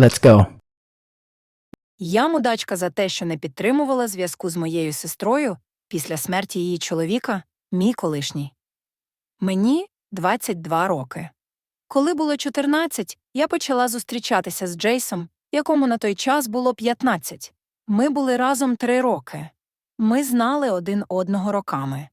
Let's go. Я мудачка за те, що не підтримувала зв'язку з моєю сестрою після смерті її чоловіка, мій колишній. Мені 22 роки. Коли було 14, я почала зустрічатися з Джейсом, якому на той час було 15. Ми були разом три роки. Ми знали один одного роками.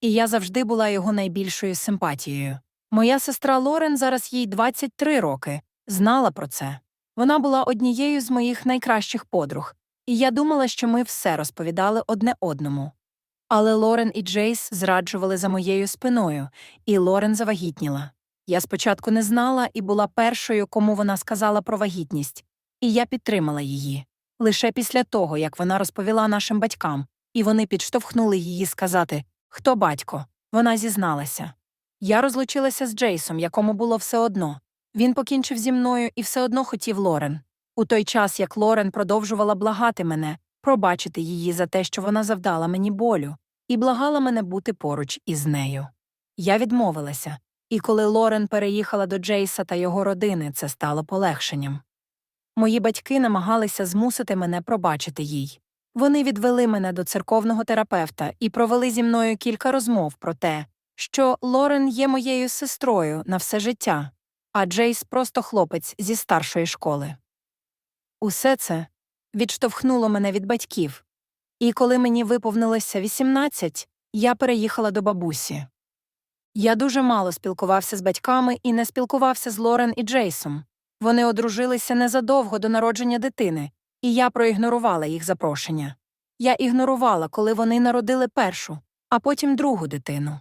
І я завжди була його найбільшою симпатією. Моя сестра Лорен, зараз їй 23 роки, знала про це. Вона була однією з моїх найкращих подруг, і я думала, що ми все розповідали одне одному. Але Лорен і Джейс зраджували за моєю спиною, і Лорен завагітніла. Я спочатку не знала і була першою, кому вона сказала про вагітність, і я підтримала її. Лише після того, як вона розповіла нашим батькам, і вони підштовхнули її сказати, хто батько, вона зізналася. Я розлучилася з Джейсом, якому було все одно. Він покінчив зі мною і все одно хотів Лорен. У той час, як Лорен продовжувала благати мене, пробачити її за те, що вона завдала мені болю, і благала мене бути поруч із нею. Я відмовилася, і коли Лорен переїхала до Джейса та його родини, це стало полегшенням. Мої батьки намагалися змусити мене пробачити їй. Вони відвели мене до церковного терапевта і провели зі мною кілька розмов про те, що Лорен є моєю сестрою на все життя, а Джейс просто хлопець зі старшої школи. Усе це відштовхнуло мене від батьків. І коли мені виповнилося 18, я переїхала до бабусі. Я дуже мало спілкувався з батьками і не спілкувався з Лорен і Джейсом. Вони одружилися незадовго до народження дитини, і я проігнорувала їх запрошення. Я ігнорувала, коли вони народили першу, а потім другу дитину.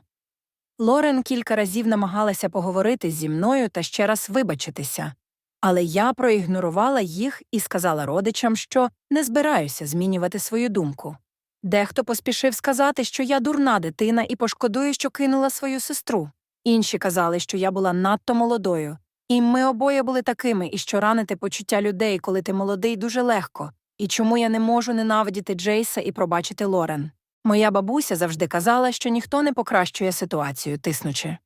Лорен кілька разів намагалася поговорити зі мною та ще раз вибачитися, але я проігнорувала їх і сказала родичам, що не збираюся змінювати свою думку. Дехто поспішив сказати, що я дурна дитина і пошкодую, що кинула свою сестру. Інші казали, що я була надто молодою. І ми обоє були такими, і що ранити почуття людей, коли ти молодий, дуже легко, і чому я не можу ненавидіти Джейса і пробачити Лорен. Моя бабуся завжди казала, що ніхто не покращує ситуацію, тиснучи.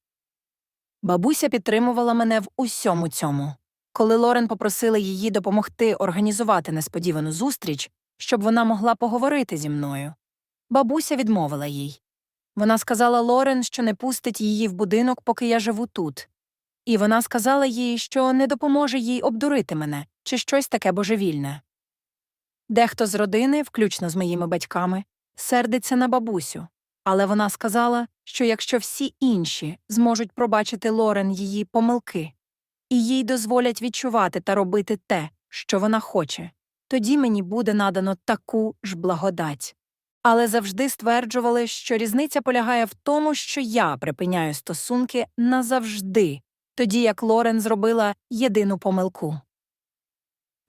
Бабуся підтримувала мене в усьому цьому. Коли Лорен попросила її допомогти організувати несподівану зустріч, щоб вона могла поговорити зі мною. Бабуся відмовила їй. Вона сказала Лорен, що не пустить її в будинок, поки я живу тут. І вона сказала їй, що не допоможе їй обдурити мене чи щось таке божевільне. Дехто з родини, включно з моїми батьками, сердиться на бабусю, але вона сказала, що якщо всі інші зможуть пробачити Лорен її помилки, і їй дозволять відчувати та робити те, що вона хоче, тоді мені буде надано таку ж благодать. Але завжди стверджували, що різниця полягає в тому, що я припиняю стосунки назавжди, тоді як Лорен зробила єдину помилку.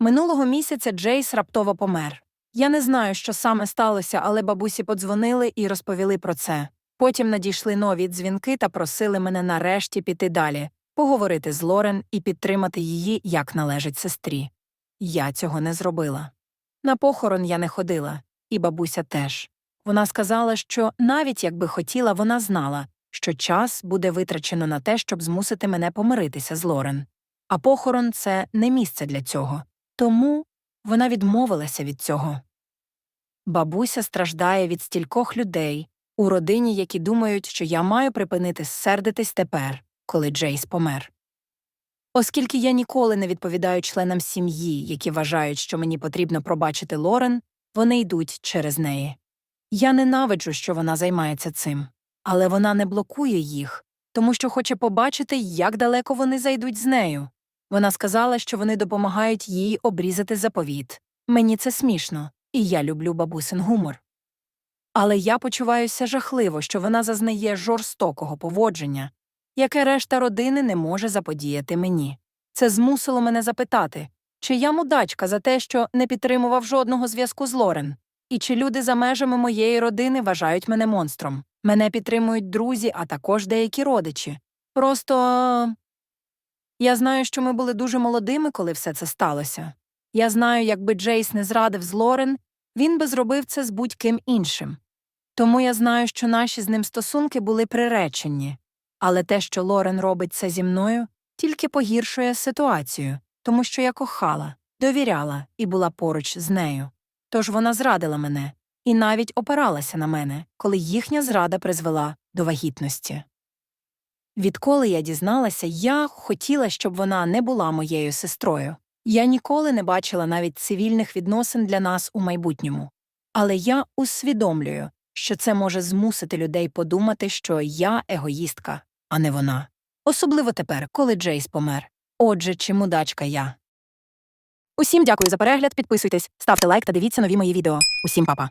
Минулого місяця Джейс раптово помер. Я не знаю, що саме сталося, але бабусі подзвонили і розповіли про це. Потім надійшли нові дзвінки та просили мене нарешті піти далі, поговорити з Лорен і підтримати її, як належить сестрі. Я цього не зробила. На похорон я не ходила, і бабуся теж. Вона сказала, що навіть якби хотіла, вона знала, що час буде витрачено на те, щоб змусити мене помиритися з Лорен. А похорон це не місце для цього. Тому вона відмовилася від цього. Бабуся страждає від стількох людей у родині, які думають, що я маю припинити сердитись тепер, коли Джейс помер. Оскільки я ніколи не відповідаю членам сім'ї, які вважають, що мені потрібно пробачити Лорен, вони йдуть через неї. Я ненавиджу, що вона займається цим, але вона не блокує їх, тому що хоче побачити, як далеко вони зайдуть з нею. Вона сказала, що вони допомагають їй обрізати заповіт. Мені це смішно, і я люблю бабусин гумор. Але я почуваюся жахливо, що вона зазнає жорстокого поводження, яке решта родини не може заподіяти мені. Це змусило мене запитати, чи я мудачка за те, що не підтримував жодного зв'язку з Лорен, і чи люди за межами моєї родини вважають мене монстром. Мене підтримують друзі, а також деякі родичі. Просто я знаю, що ми були дуже молодими, коли все це сталося. Я знаю, якби Джейс не зрадив з Лорен, він би зробив це з будь-ким іншим. Тому я знаю, що наші з ним стосунки були приречені, але те, що Лорен робить це зі мною, тільки погіршує ситуацію, тому що я кохала, довіряла і була поруч з нею. Тож вона зрадила мене і навіть опиралася на мене, коли їхня зрада призвела до вагітності. Відколи я дізналася, я хотіла, щоб вона не була моєю сестрою. Я ніколи не бачила навіть цивільних відносин для нас у майбутньому. Але я усвідомлюю, що це може змусити людей подумати, що я егоїстка, а не вона. Особливо тепер, коли Джейс помер. Отже, чи мудачка я? Усім дякую за перегляд, підписуйтесь, ставте лайк та дивіться нові мої відео. Усім па-па.